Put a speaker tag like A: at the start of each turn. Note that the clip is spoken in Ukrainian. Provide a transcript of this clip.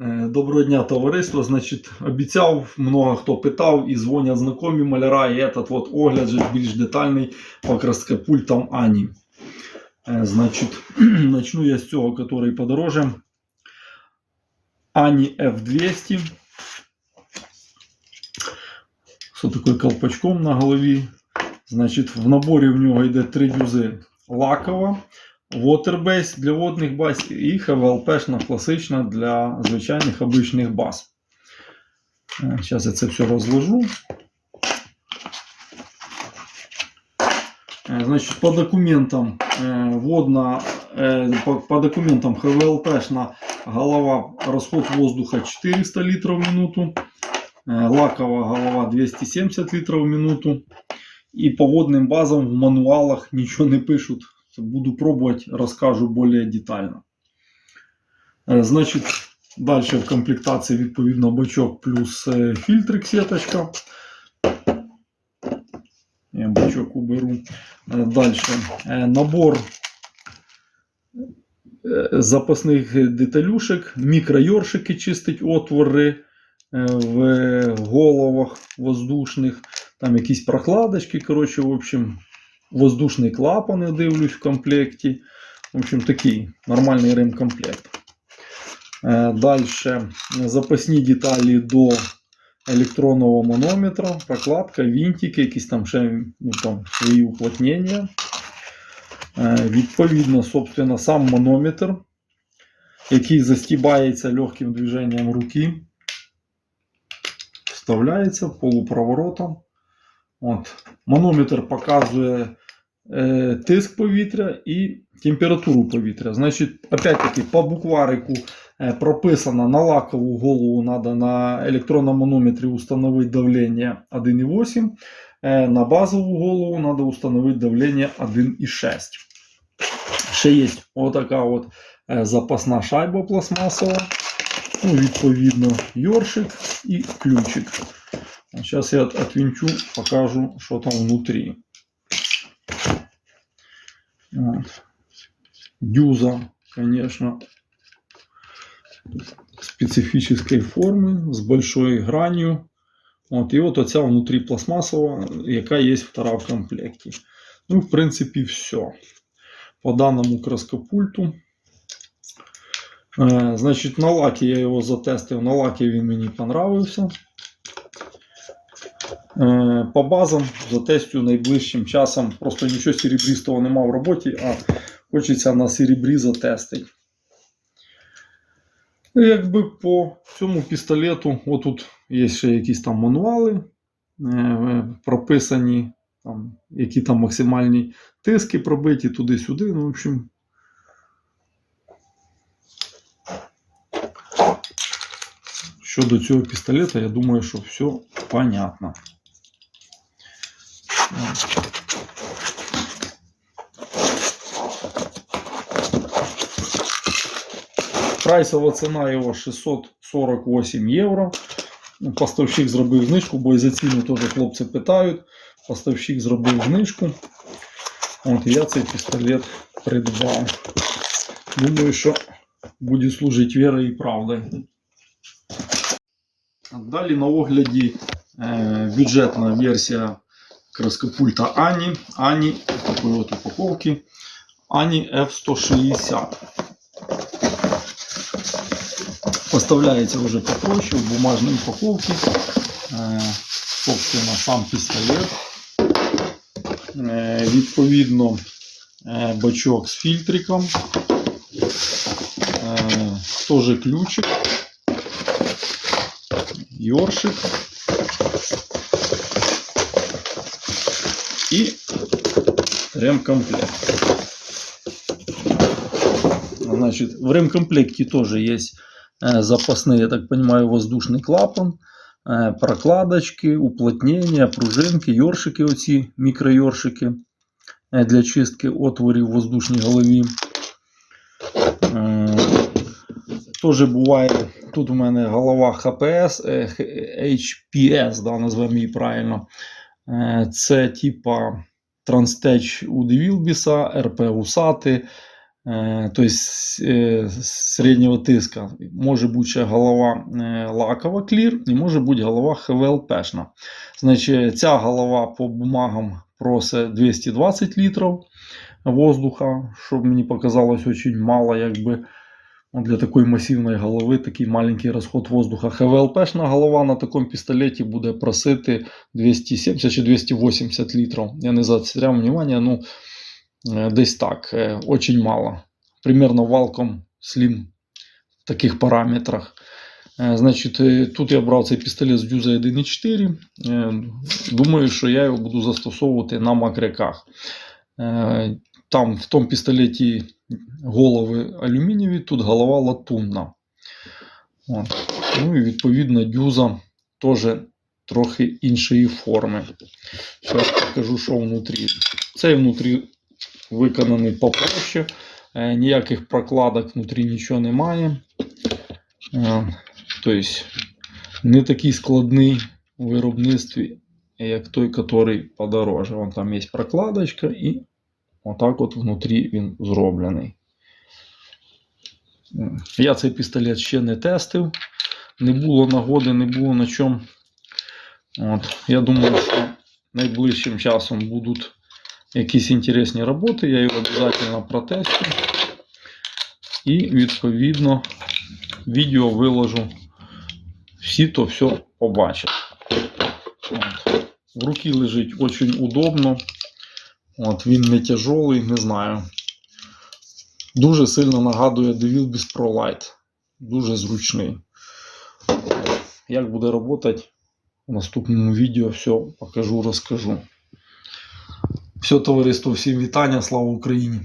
A: Е, Доброго дня, товариство. Значить, обіцяв, много хто питав і дзвонять знайомі маляра, і этот вот огляд же більш детальний по краскопультам Ані. Е, Значить, начну я з цього, який подороже. Ані F200. З такою колпачком на голові. Значить, в наборі в нього йде три дюзи лакова. Waterbase для водних баз і HVLP класична для звичайних обичних баз. Зараз я це все розложу. Е, Значить, по документам е, водна, е, по, документам HVLP голова розход воздуха 400 литров в минуту, е, лакова голова 270 литров в минуту. І по водним базам в мануалах нічого не пишуть. Буду пробовать, расскажу более детально. Е, Значить, далі в комплектації відповідно бачок плюс е, фільтрик сіточка. Я бачок уберу. Далі. Набор е, запасних деталюшек, мікройоршики чистить отвори е, в головах воздушних. Там якісь прокладочки, коротше, в общем, воздушний клапан, я дивлюсь в комплекті. В общем, такий нормальний ремкомплект. Далі запасні деталі до електронного манометра, прокладка, винтики, якісь там ще ну, там, свої уплотнення. Е, Відповідно, собственно, сам манометр, який застібається легким движенням руки. Вставляється полупроворотом. От. Манометр показує е, тиск повітря і температуру повітря. Значить, опять-таки, по букварику е, прописано на лакову голову треба на електронному манометрі установити давлення 1,8. Е, на базову голову треба установити давлення 1,6. Ще є отака от е, запасна шайба пластмасова. Ну, відповідно, йоршик і ключик. Сейчас я от- отвинчу, покажу, что там внутри. Вот. Дюза, конечно, специфической формы, с большой гранью. От, і от оця внутрі пластмасова, яка є втора в комплекті. Ну, в принципі, все. По даному краскопульту. Е, значить, на лакі я його затестив. На лакі він мені понравився. Е, По базам затестю найближчим часом. Просто нічого серебристого нема в роботі, а хочеться на серебрі затестити. Ну, Якби по цьому пістолету, отут є ще якісь там мануали е, прописані, там, які там максимальні тиски пробиті туди-сюди. Ну, в общем. Щодо цього пістолета, я думаю, що все понятно. Прайсова ціна його 648 євро. Ну, Поставщик зробив знижку, бо і за ціну теж хлопці питають. Поставщик зробив знижку. От я цей пістолет придбав. Думаю, що буде служити вірою і правдою. Далі на огляді е, бюджетна версія краскопульта Ані. Ані такої от упаковки. Ані F160. Поставляється вже попроще в бумажній упаковці. Е, собственно, сам пістолет. Відповідно, е, бачок з фільтриком. Е, теж ключик. Йоршик. І ремкомплект. Значит, в ремкомплекте тоже есть э, запасные, я так понимаю, воздушный клапан, э, прокладочки, уплотнения, пружинки, йоршики, оці мікройоршики э, для чистки отворів в воздушній голові. Е, Тоже буває, тут у мене голова ХПС, е, Х- HPS, да, назвемо її правильно. Е, Це типа Транстеч у Девілбіса, РП Усати, Е, тобто е, середнього тиска. Може бути голова лакова клір і може бути голова ХВЛПшна. Значить, ця голова по бумагам просить 220 літрів воздуха, що мені показалось дуже мало, якби для такої масивної голови такий маленький розход воздуха. ХВЛПшна голова на такому пістолеті буде просити 270 чи 280 літрів. Я не заостряв внимание, ну е, десь так, е, очень мало. Примерно валком слім в таких параметрах. Е, Значить, тут я брав цей пістолет з дюза 1.4. Е, Думаю, що я його буду застосовувати на макряках. Е, Там в тому пістолеті голови алюмінієві, тут голова латунна. От. Ну і відповідно дюза теж трохи іншої форми. Зараз покажу, що внутрі. Цей внутрі виконаний попроще. Е, Ніяких прокладок внутрі нічого немає. Тобто не такий складний у виробництві, як той, який подороже. Вон там є прокладочка і отак от внутрі він зроблений. Я цей пістолет ще не тестив. Не було нагоди, не було на чому. От. Я думаю, що найближчим часом будуть якісь інтересні роботи. Я його обов'язково протестю. І відповідно відео виложу. Всі то все побачать. В руки лежить очень удобно. От, він не тяжелий, не знаю. Дуже сильно нагадує DeVil Pro Lite. Дуже зручний. Як буде працювати, в наступному відео все покажу, розкажу. Все, товариство, всім вітання, слава Україні!